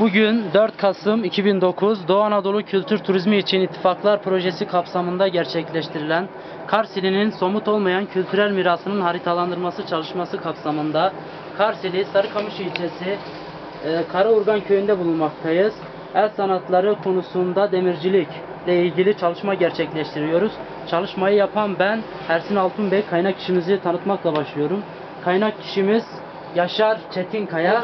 Bugün 4 Kasım 2009 Doğu Anadolu Kültür Turizmi için İttifaklar Projesi kapsamında gerçekleştirilen Karsili'nin somut olmayan kültürel mirasının haritalandırması çalışması kapsamında Karsili Sarıkamış ilçesi e, Karaurgan köyünde bulunmaktayız. El sanatları konusunda demircilik ile ilgili çalışma gerçekleştiriyoruz. Çalışmayı yapan ben Ersin Altun Bey kaynak kişimizi tanıtmakla başlıyorum. Kaynak kişimiz Yaşar Çetinkaya.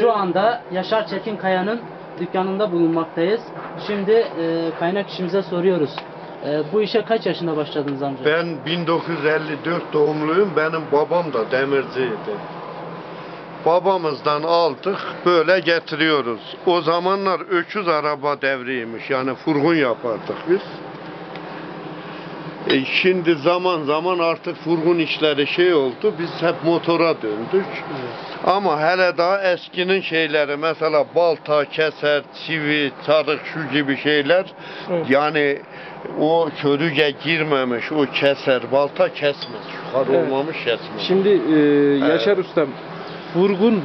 Şu anda Yaşar Çetinkaya'nın dükkanında bulunmaktayız. Şimdi e, kaynak kişimize soruyoruz. E, bu işe kaç yaşında başladınız amca? Ben 1954 doğumluyum. Benim babam da demirciydi. Babamızdan aldık, böyle getiriyoruz. O zamanlar öküz araba devriymiş. Yani furgun yapardık biz. E şimdi zaman zaman artık furgun işleri şey oldu. Biz hep motora döndük. Ama hele daha eskinin şeyleri mesela balta, keser, çivi, çarık şu gibi şeyler Evet. yani o körüge girmemiş o keser, balta kesmez. Yukarı Evet. olmamış kesmez. Şimdi e, Yaşar Ustam, vurgun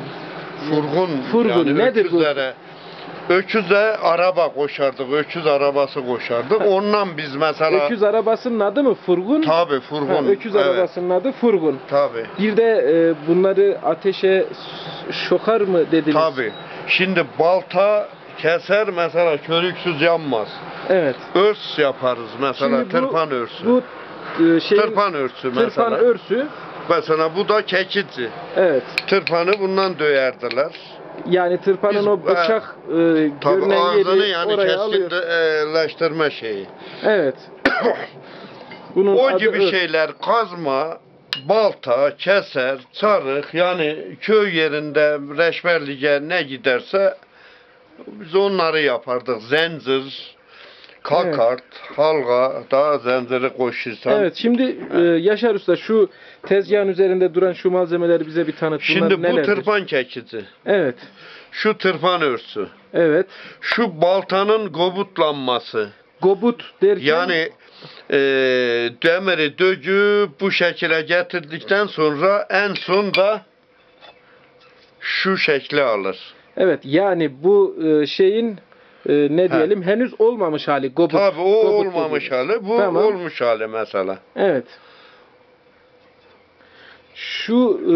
Furgun, Furgun yani nedir bu? Öküze araba koşardık, öküz arabası koşardık. Ondan biz mesela öküz arabasının adı mı furgun? tabi furgun. Ha, öküz evet, arabasının adı furgun. Tabi. Bir de e, bunları ateşe şokar mı dediniz? Tabi. Şimdi balta keser mesela körüksüz yanmaz. Evet. Örs yaparız mesela Şimdi bu- tırpan örsü. Bu e, şeyin tırpan örsü mesela. tırpan örsü. Mesela bu da kekici. Evet. Tırpanı bundan döyerdiler. Yani tırpanın Biz, o bıçak e, Tabi görünen yeri yani oraya alıyor. keskinleştirme şeyi. Evet. Bunun O adı gibi örs. şeyler kazma, balta, keser, çarık yani köy yerinde reşberlige ne giderse biz onları yapardık. Zencir, kakart, halga, daha zenciri koşursan. Evet şimdi e, Yaşar Usta şu tezgahın üzerinde duran şu malzemeleri bize bir tanıt. Bunlar Şimdi bu nelerdir? tırpan kekici, Evet. şu tırpan örsü, Evet. şu baltanın gobutlanması. Gobut derken Yani e, demiri döküp bu şekile getirdikten sonra en son da şu şekli alır. evet yani bu e, şeyin e, ne diyelim henüz olmamış hali gobut. Tabi o Gobut olmamış dediğimiz. hali, bu Tamam. olmuş hali mesela. Evet. Şu e,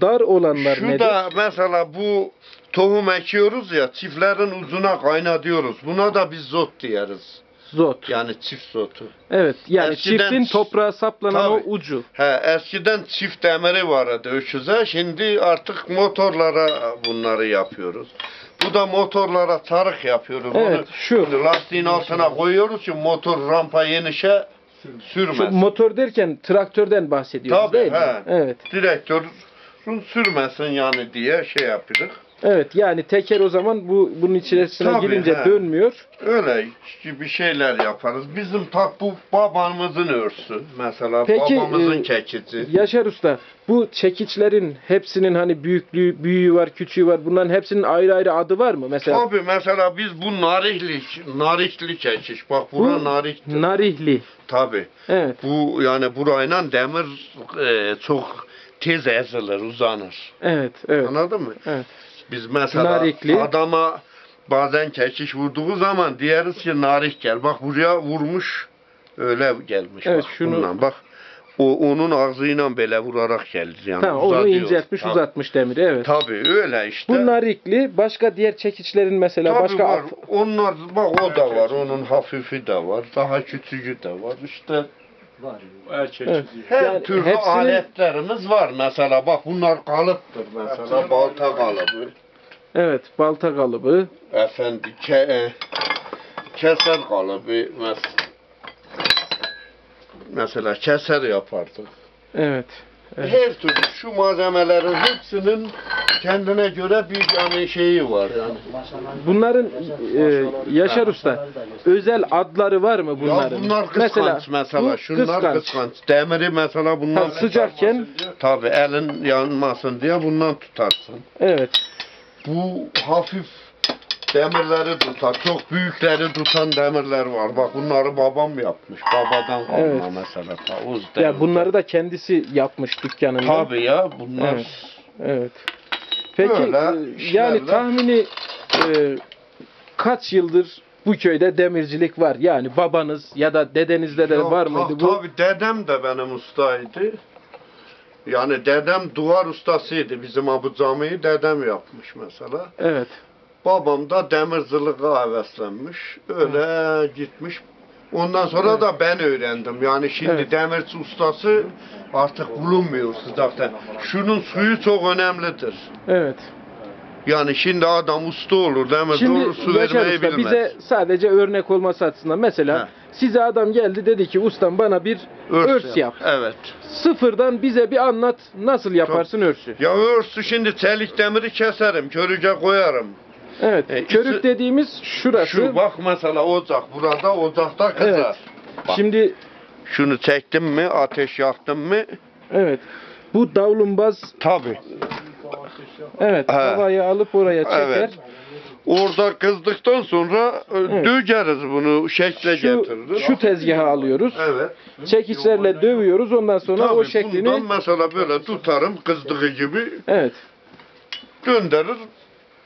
dar olanlar Şu nedir? da mesela bu tohum ekiyoruz ya çiftlerin ucuna kaynatıyoruz. Buna da biz zot diyeriz. Zot. Yani çift zotu. Evet yani Eskiden- çiftin toprağa saplanan Tabii. o ucu. He, eskiden çift demiri vardı öküze. Şimdi artık motorlara bunları yapıyoruz. Bu da motorlara tarık yapıyoruz. Evet, Onu şu. lastiğin altına koyuyoruz ki motor rampa yenişe Şu sürmez. motor derken traktörden bahsediyoruz Tabii, değil mi? he. Evet. Direktörün sürmesin yani diye şey yapıyoruz. Evet yani teker o zaman bu bunun içerisine Tabii, girince he. dönmüyor. Öyle gibi şeyler yaparız. Bizim tak bu babamızın örsü. Mesela Peki, babamızın e, kekici. Yaşar Usta bu çekiçlerin hepsinin hani büyüklüğü, büyüğü var, küçüğü var. Bunların hepsinin ayrı ayrı adı var mı? Mesela Tabii mesela biz bu narihli, narihli kekiş. Bak bura Bu- narihti. narihli. Tabii. Evet. Bu yani burayla demir e, çok tez ezilir, uzanır. Evet, evet. Anladın mı? Evet. Biz mesela Narikli. adama bazen kekiş vurduğu zaman diyeriz ki narih gel. Bak buraya vurmuş öyle gelmiş. Evet, bak, şunu- bundan. Bak o onun ağzıyla böyle vurarak gelir yani. Tamam onu uzatıyor. inceltmiş, Tabii. uzatmış demiri. Evet. Tabii öyle işte. Bu narikli, başka diğer çekiçlerin mesela Tabii başka var. Onlar bak o da var. Onun hafifi de var. Daha küçüğü de var. İşte Evet. her Yani türlü hepsinin- aletlerimiz var. Mesela bak bunlar kalıptır. Mesela balta kalıbı. Evet, balta kalıbı. Efendi ke, e, keser kalıbı. Mes mesela keser yapardık. Evet. Evet. Her türlü şu malzemelerin hepsinin kendine göre bir yani şeyi var yani. Bunların e, Yaşar Usta özel adları var mı bunların? Ya bunlar kıskanç mesela, bu şunlar kıskanç. kıskanç. Demiri mesela bundan Ha, sıcakken Tabi elin yanmasın diye bundan tutarsın. evet. Bu hafif demirleri tutar. Çok büyükleri tutan demirler var. Bak bunları babam yapmış. Babadan kalma Evet. mesela. Ta, Uz Ya demir. bunları da kendisi yapmış dükkanında. Tabi ya bunlar. Evet. Evet. Peki Böyle e, işlerle- yani tahmini e, kaç yıldır bu köyde demircilik var? Yani babanız ya da dedenizde de Ya var ta- mıydı bu? Tabii dedem de benim ustaydı. Yani dedem duvar ustasıydı. Bizim bu camiyi dedem yapmış mesela. Evet. Babam da demirciliğe heveslenmiş. Öyle gitmiş. Ondan sonra da ben öğrendim. Yani şimdi Evet. demirci ustası artık bulunmuyor sıcakta. Şunun suyu çok önemlidir. Evet. Yani şimdi adam usta olur, demirci Şimdi olur, su Yaşar vermeyi Usta bilmez. bize sadece örnek olması açısından mesela He. size adam geldi dedi ki ustam bana bir örs, yap. Evet. Sıfırdan bize bir anlat nasıl yaparsın örsü. Ya örsü şimdi çelik demiri keserim, körüce koyarım. Evet. E, körük içi- dediğimiz şurası. Şu bak mesela ocak, burada ocakta kızar. Evet. Bak. Şimdi Şunu çektim mi, ateş yaktım mı? evet. Bu davlumbaz Tabi. Evet He. havayı alıp oraya çeker. Evet. Orada kızdıktan sonra Evet. döveriz bunu, şekle Şu, getiririz. şu tezgaha alıyoruz. Evet. Çekiçlerle dövüyoruz. Ondan sonra Tabii o şeklini bundan mesela böyle tutarım kızdığı gibi evet. döndürür.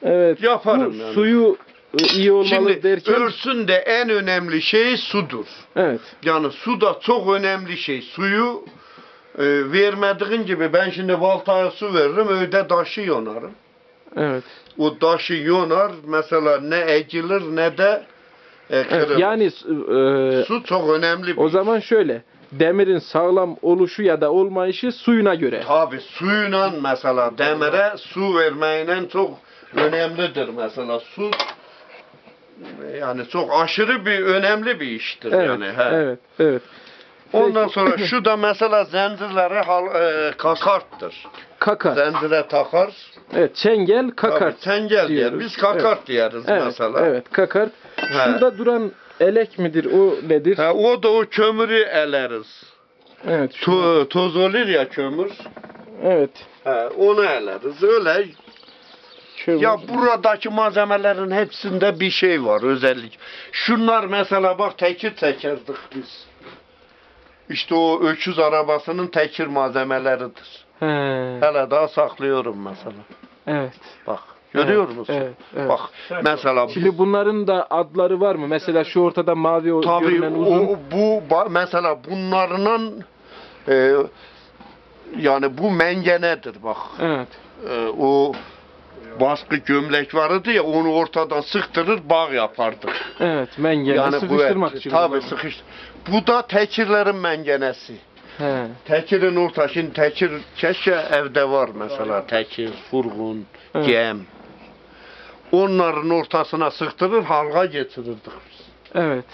Evet. Yaparım Bu yani. suyu e, iyi olmalı Şimdi derken örsün de en önemli şey sudur. evet. Yani su da çok önemli şey. Suyu e, vermediğin gibi ben şimdi baltaya su veririm öyle taşı yonarım. Evet. O taşı yonar mesela ne ekilir ne de e, Evet, kırılır. yani e, su çok önemli o zaman şöyle demirin sağlam oluşu ya da olmayışı suyuna göre. Tabi suyla mesela demire su vermeyle çok önemlidir mesela su yani çok aşırı bir önemli bir iştir Evet. yani. he. Evet. Evet. Ondan sonra şu da mesela zincirleri hal, e, kakarttır. Kakar. Zincire takar. Evet. Çengel, kakar. Tabii, çengel diyor. diyoruz. Biz kakart Evet. diyeriz Evet. mesela. Evet. Kakar. He. Şurada duran elek midir? O nedir? He, o da o kömürü eleriz. Evet. To, toz olur ya kömür. Evet. He, onu eleriz. Öyle Kömür. Ya buradaki malzemelerin hepsinde bir şey var özellik. Şunlar mesela bak tekir çekerdik biz. İşte o öküz arabasının tekir malzemeleridir. He. Hele daha saklıyorum mesela. Evet. Bak görüyor Evet, musun? Evet. evet. Bak mesela Şimdi bunların da adları var mı? Mesela şu ortada mavi o tabii görünen uzun. o, bu mesela bunların e, yani bu mengenedir bak. Evet. E, o baskı gömlek vardı ya onu ortadan sıktırır bağ yapardık. Evet. Mengene sıkıştırmak kuvvet- için. Tabii sıkıştır. Bu da tekirlerin mengenesi. He. Tekirin şimdi tekir keşke evde var mesela tekir, furgun, Evet. gem. Onların ortasına sıktırır halga getirirdik biz. Evet.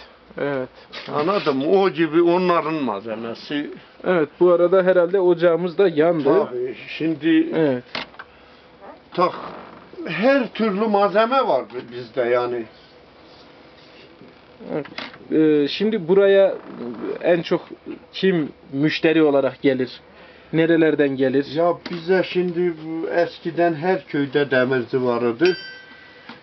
Evet. Anladın mı? O gibi onların malzemesi. Evet. Bu arada herhalde ocağımız da yandı. Tabii şimdi Evet. tak her türlü malzeme var bizde yani. Ee, şimdi buraya en çok kim müşteri olarak gelir? Nerelerden gelir? Ya bize şimdi eskiden her köyde demirci vardı.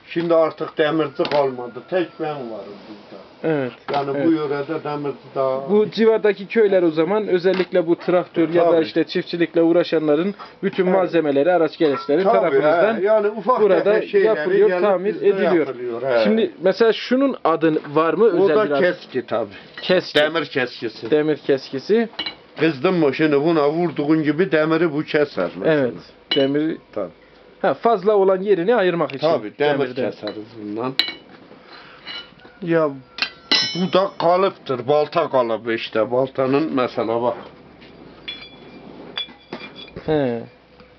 Şimdi artık demirci kalmadı. Tek ben varım burada. Evet. Yani evet. bu yörede demirci daha... Bu civardaki köyler o zaman özellikle bu traktör ya da Tabii. işte çiftçilikle uğraşanların bütün malzemeleri, araç gereçleri Tabii, tarafımızdan he, yani ufak burada yapılıyor, tamir ediliyor. yapılıyor, he. Şimdi mesela şunun adı var mı? o Özel bir da adı? keski tabii. Keski. Demir keskisi. Demir keskisi. Kızdın mı şimdi buna vurduğun gibi demiri bu keser. mesela. Evet. Demir Tabii. Ha, fazla olan yerini ayırmak için. Tabii demir demirden. keseriz bundan. Ya bu da kalıptır. Balta kalıbı işte. Baltanın mesela bak. He.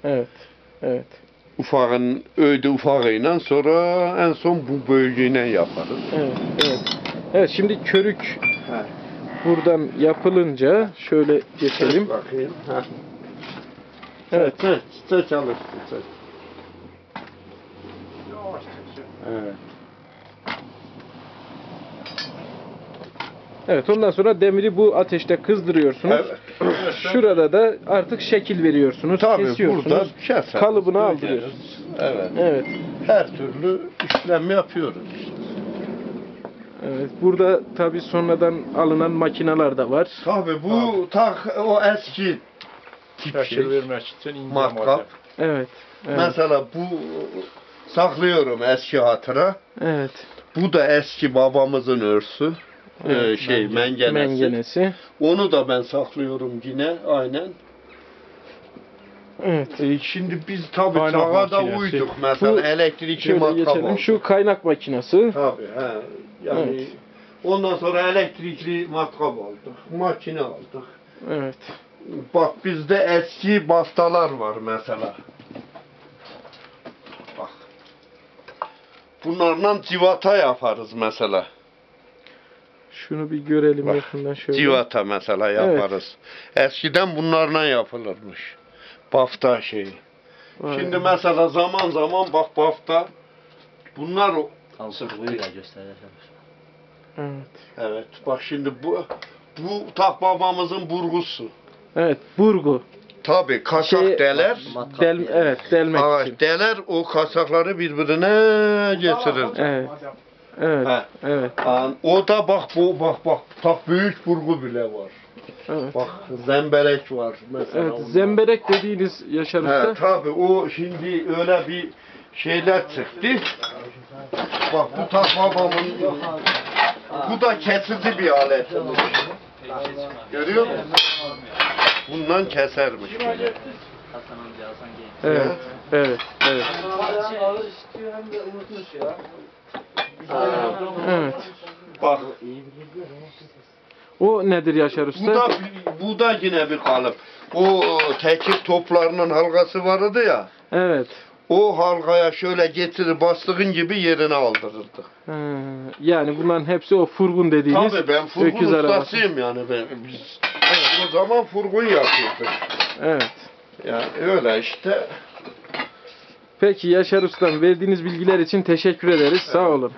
Evet. Evet. Ufağın öyde ufağıyla sonra en son bu büyüğüyle yaparız. Evet. Evet. Evet şimdi körük He. buradan yapılınca şöyle geçelim. Bakayım. Ha. Evet. Seç, seç çalıştı seç. Evet. Evet ondan sonra demiri bu ateşte kızdırıyorsunuz. Evet. Şurada da artık şekil veriyorsunuz, Tabii kesiyorsunuz. burada keseriz. kalıbını döveriz. aldırıyorsunuz. Evet. Evet. Her türlü işlem yapıyoruz. Evet. Burada tabi sonradan alınan makineler de var. Tabii bu tak o eski tip şey. vermek için ince Matkap. Evet. evet. Mesela bu saklıyorum eski hatıra. Evet. Bu da eski babamızın örsü. Ee, Evet, şey mengenesi. Mengenesi. Onu da ben saklıyorum yine aynen. Evet. Ee, şimdi biz tabii Kaynak da makinesi. uyduk. Mesela Bu- elektrikli matkap aldık. Şu kaynak makinesi. Tabii he. Yani Evet. ondan sonra elektrikli matkap aldık. Makine aldık. Evet. Bak bizde eski bastalar var mesela. Bunlarla civata yaparız mesela. Şunu bir görelim Bak, yakından şöyle. Civata mesela yaparız. Eskiden bunlarla yapılırmış. Bafta şeyi. Vay. Şimdi mesela zaman zaman bak bafta bunlar Buyurla göstereceğim. Evet. evet bak şimdi bu bu tak babamızın burgusu. Evet. Burgu. Tabi kasak Şey- deler. Del, evet. Delmek için. Ağaç deler o kasakları birbirine getirir. Evet. Evet. He. Evet. O da bak bu bak bak tak büyük burgu bile var. Evet. Bak zemberek var mesela. Evet. onda. Zemberek dediğiniz Yaşar Usta. tabi o şimdi öyle bir şeyler çıktı. Bak bu tak babamın bu da kesici bir alet. Görüyor musun? Bundan kesermiş. Hasan amca Hasan Genç. Evet. Evet. Evet. Evet. Bak O nedir Yaşar bu Usta? da bu da yine bir kalıp. O tekir toplarının halkası vardı ya. Evet. O halkaya şöyle getirir bastığın gibi yerine aldırırdı. Ha, yani bunların hepsi o furgun dediğiniz Tabii ben furgun öküz ustasıyım yani ben biz o zaman furgun yapıyorduk. Evet. Yani öyle işte. Peki Yaşar Ustam verdiğiniz bilgiler için teşekkür ederiz. Sağ olun.